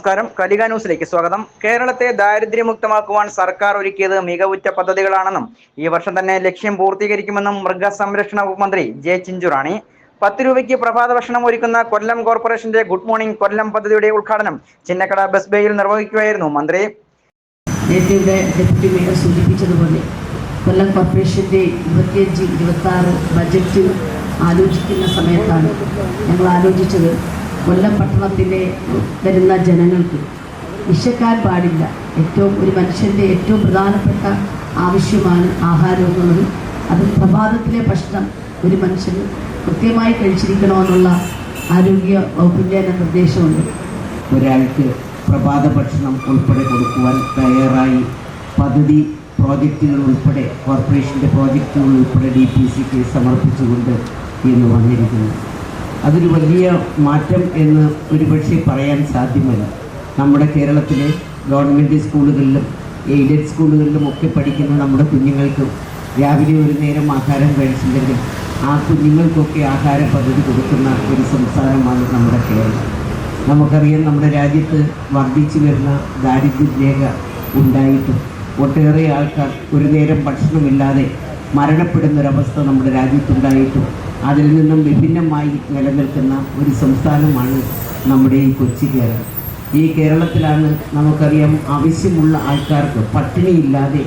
നമസ്കാരം. കലിക ന്യൂസിലേക്ക് സ്വാഗതം. കേരളത്തെ ദാരിദ്ര്യമുക്തമാക്കുവാൻ സർക്കാർ ഒരുക്കിയത് മികവുറ്റ പദ്ധതികളാണെന്നും ഈ വർഷം തന്നെ ലക്ഷ്യം പൂർത്തീകരിക്കുമെന്നും മൃഗസംരക്ഷണ വകുപ്പ് മന്ത്രി ജെ ചിഞ്ചുറാണി. പത്ത് രൂപയ്ക്ക് പ്രഭാത ഭക്ഷണം ഒരുക്കുന്ന കൊല്ലം കോർപ്പറേഷന്റെ ഗുഡ് മോർണിംഗ് കൊല്ലം പദ്ധതിയുടെ ഉദ്ഘാടനം ചിന്നക്കട ബസ് ബേയിൽ നിർവഹിക്കുകയായിരുന്നു മന്ത്രി. നേരത്തെ ഡെപ്യൂട്ടി മേയർ സൂചിപ്പിച്ചതുപോലെ കൊല്ലം കോർപ്പറേഷന്റെ ഇരുപത്തിയഞ്ച് ഇരുപത്തി ആറ് ബജറ്റ് ആലോചിക്കുന്ന സമയത്താണ് ഞങ്ങൾ ആലോചിച്ചത് കൊല്ലം പട്ടണത്തിലെ വരുന്ന ജനങ്ങൾക്ക് വിശക്കാൻ പാടില്ല. ഏറ്റവും ഒരു മനുഷ്യന്റെ ഏറ്റവും പ്രധാനപ്പെട്ട ആവശ്യമാണ് ആഹാരം എന്നുള്ളത്. അത് പ്രഭാതത്തിലെ ഭക്ഷണം ഒരു മനുഷ്യന് കൃത്യമായി കഴിച്ചിരിക്കണമെന്നുള്ള ആരോഗ്യ വകുപ്പിന്റെ നിർദ്ദേശമുണ്ട്. ഒരാൾക്ക് പ്രഭാത ഭക്ഷണം ഉൾപ്പെടെ കൊടുക്കുവാൻ തയ്യാറായി. പദ്ധതി പ്രോജക്റ്റുകൾ ഉൾപ്പെടെ കോർപ്പറേഷന്റെ പ്രോജക്റ്റുകൾ ഉൾപ്പെടെ ഡി പി സിക്ക് സമർപ്പിച്ചുകൊണ്ട് ഇന്ന് വന്നിരിക്കുന്നു അതൊരു വലിയ മാറ്റം എന്ന് ഒരുപക്ഷെ പറയാൻ സാധ്യമല്ല. നമ്മുടെ കേരളത്തിലെ ഗവൺമെന്റ് സ്കൂളുകളിലും എയ്ഡഡ് സ്കൂളുകളിലും ഒക്കെ പഠിക്കുന്ന നമ്മുടെ കുഞ്ഞുങ്ങൾക്ക് രാവിലെ ഒരു നേരം ആഹാരം കഴിച്ചില്ലെങ്കിൽ ആ കുഞ്ഞുങ്ങൾക്കൊക്കെ ആഹാര പദ്ധതി കൊടുക്കുന്ന ഒരു സംസ്ഥാനമാണ് നമ്മുടെ കേരളം. നമുക്കറിയാം നമ്മുടെ രാജ്യത്ത് വർദ്ധിച്ചു വരുന്ന ദാരിദ്ര്യരേഖ ഉണ്ടായിട്ടും ഒട്ടേറെ ആൾക്കാർ ഒരു നേരം ഭക്ഷണമില്ലാതെ മരണപ്പെടുന്നൊരവസ്ഥ നമ്മുടെ രാജ്യത്തുണ്ടായിട്ടും അതിൽ നിന്നും വിഭിന്നമായി നിലനിൽക്കുന്ന ഒരു സംസ്ഥാനമാണ് നമ്മുടെ ഈ കൊച്ചി കേരളം. ഈ കേരളത്തിലാണ് നമുക്കറിയാം ആവശ്യമുള്ള ആൾക്കാർക്ക് പട്ടിണിയില്ലാതെ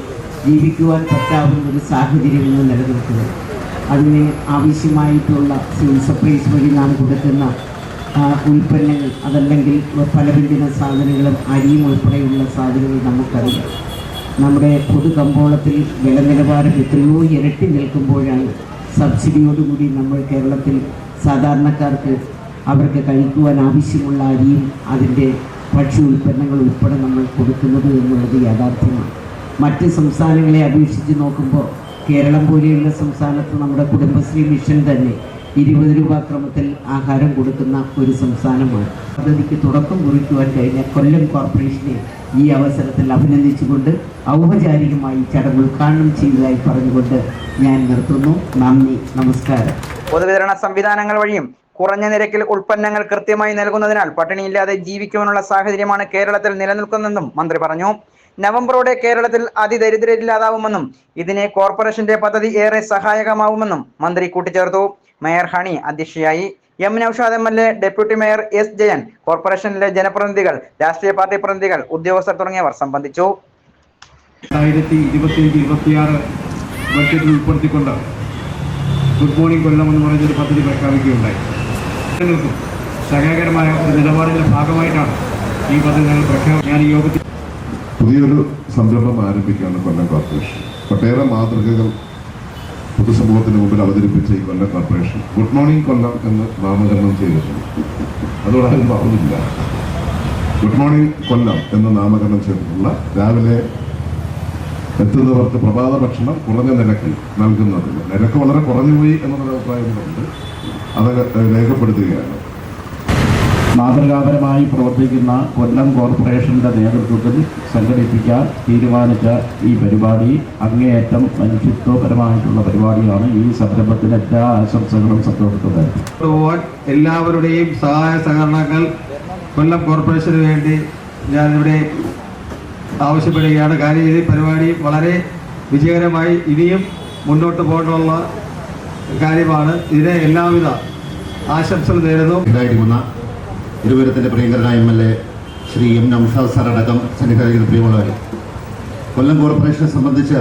ജീവിക്കുവാൻ പറ്റാവുന്ന ഒരു സാഹചര്യം ഇന്ന് നിലനിൽക്കുന്നത്. അതിന് ആവശ്യമായിട്ടുള്ള സിവിൽ സപ്ലൈസ് വഴി നാം കൊടുക്കുന്ന ഉൽപ്പന്നങ്ങൾ അതല്ലെങ്കിൽ പലവ്യഞ്ജന സാധനങ്ങളും അരിയും ഉൾപ്പെടെയുള്ള സാധനങ്ങൾ നമുക്കറിയാം. നമ്മുടെ പൊതു കമ്പോളത്തിൽ വില നിലവാരം എത്രയോ ഇരട്ടി നിൽക്കുമ്പോഴാണ് സബ്സിഡിയോടുകൂടി നമ്മൾ കേരളത്തിൽ സാധാരണക്കാർക്ക് അവർക്ക് കഴിക്കുവാൻ ആവശ്യമുള്ള അരിയും അതിന്റെ ഭക്ഷ്യ ഉൽപ്പന്നങ്ങൾ ഉൾപ്പെടെ നമ്മൾ കൊടുക്കുന്നത് എന്നുള്ളത് യാഥാർത്ഥ്യമാണ്. മറ്റ് സംസ്ഥാനങ്ങളെ അപേക്ഷിച്ച് നോക്കുമ്പോൾ കേരളം പോലെയുള്ള സംസ്ഥാനത്ത് നമ്മുടെ കുടുംബശ്രീ മിഷൻ തന്നെ ഇരുപത് രൂപ ക്രമത്തിൽ ആഹാരം കൊടുക്കുന്ന ഒരു സംസ്ഥാനമാണ്. പദ്ധതിക്ക് തുടക്കം കുറിക്കുവാൻ കഴിഞ്ഞ കൊല്ലം കോർപ്പറേഷനെ ഈ അവസരത്തിൽ അഭിനന്ദിച്ചുകൊണ്ട് ഔപചാരികമായി ചടങ്ങ് ഉദ്ഘാടനം ചെയ്തതായി പറഞ്ഞുകൊണ്ട് ഞാൻ നിർത്തുന്നു. നന്ദി നമസ്കാരം. പൊതുവിതരണ സംവിധാനങ്ങൾ വഴിയും കുറഞ്ഞ നിരക്കിൽ ഉൽപ്പന്നങ്ങൾ കൃത്യമായി നൽകുന്നതിനാൽ പട്ടിണിയില്ലാതെ ജീവിക്കുവാനുള്ള സാഹചര്യമാണ് കേരളത്തിൽ നിലനിൽക്കുന്നതെന്നും മന്ത്രി പറഞ്ഞു. നവംബറോടെ കേരളത്തിൽ അതിദരിദ്രരില്ലാതാവുമെന്നും ഇതിനെ കോർപ്പറേഷന്റെ പദ്ധതി ഏറെ സഹായകമാവുമെന്നും മന്ത്രി കൂട്ടിച്ചേർത്തു. മേയർ ഹണി അധ്യക്ഷയായി M Naushad M L A deputy mayor S Jayan കോർപ്പറേഷനിലെ ജനപ്രതിനിധികൾ രാഷ്ട്രീയ പാർട്ടി പ്രതിനിധികൾ ഉദ്യോഗസ്ഥർ തുടങ്ങിയവർ സംബന്ധിച്ചു. രണ്ടായിരത്തി ഇരുപത്തിയഞ്ച് ഇരുപത്തിയാറ് ബഡ്ജറ്റിൽ ഉൾപ്പെടുത്തിക്കൊണ്ട് ഗുഡ് മോർണിംഗ് കൊല്ലം എന്ന് പറയുന്നൊരു പദ്ധതി പ്രഖ്യാപിക്കുകയുണ്ടായി. ജനങ്ങൾക്കും സഹായകരമായ ഒരു നിലപാടിന്റെ ഭാഗമായിട്ടാണ് ഈ പദ്ധതി ഞങ്ങൾ പ്രഖ്യാപി ഞാൻ ഈ യോഗത്തിൽ പുതിയൊരു സംരംഭം ആരംഭിക്കുകയാണ് കൊല്ലം കോർപ്പറേഷൻ ഒട്ടേറെ മാതൃകകൾ പൊതുസമൂഹത്തിന് മുമ്പിൽ അവതരിപ്പിച്ച ഈ Kollam corporation good morning Kollam എന്ന് നാമകരണം ചെയ്തിട്ടുണ്ട് ആരും പറഞ്ഞില്ല. ഗുഡ് മോർണിംഗ് കൊല്ലം എന്ന് നാമകരണം ചെയ്തിട്ടുള്ള രാവിലെ എത്തുന്നവർക്ക് പ്രഭാത ഭക്ഷണം കുറഞ്ഞ നിരക്കിൽ നൽകുന്നതിന്. നിരക്ക് വളരെ കുറഞ്ഞുപോയി എന്നുള്ളൊരു അഭിപ്രായമുണ്ട്. അത് രേഖപ്പെടുത്തുകയാണ്. മാതൃകാപരമായി പ്രവർത്തിക്കുന്ന കൊല്ലം കോർപ്പറേഷന്റെ നേതൃത്വത്തിൽ സംഘടിപ്പിക്കാൻ തീരുമാനിച്ച ഈ പരിപാടി അങ്ങേയറ്റം മനുഷ്യത്വപരമായിട്ടുള്ള പരിപാടിയാണ് ഈ സംരംഭത്തിന് എല്ലാ ആശംസകളും സന്തോഷത്തോടെ എല്ലാവരുടെയും സഹായ സഹകരണങ്ങൾ കൊല്ലം കോർപ്പറേഷന് വേണ്ടി ഞാനിവിടെ ആവശ്യപ്പെടുകയാണ്. കാര്യം ഈ പരിപാടി വളരെ വിജയകരമായി ഇനിയും മുന്നോട്ട് പോകാനുള്ള കാര്യമാണ്. ഇതിനെ എല്ലാവിധ ആശംസകൾ നേരുന്നു. ഇതായിരിക്കുന്ന ഇരുവരത്തിന്റെ പ്രിയങ്കരനായ M L A Shri M Naushad sir അടക്കം പ്രിയമുള്ളവർ കൊല്ലം കോർപ്പറേഷനെ സംബന്ധിച്ച്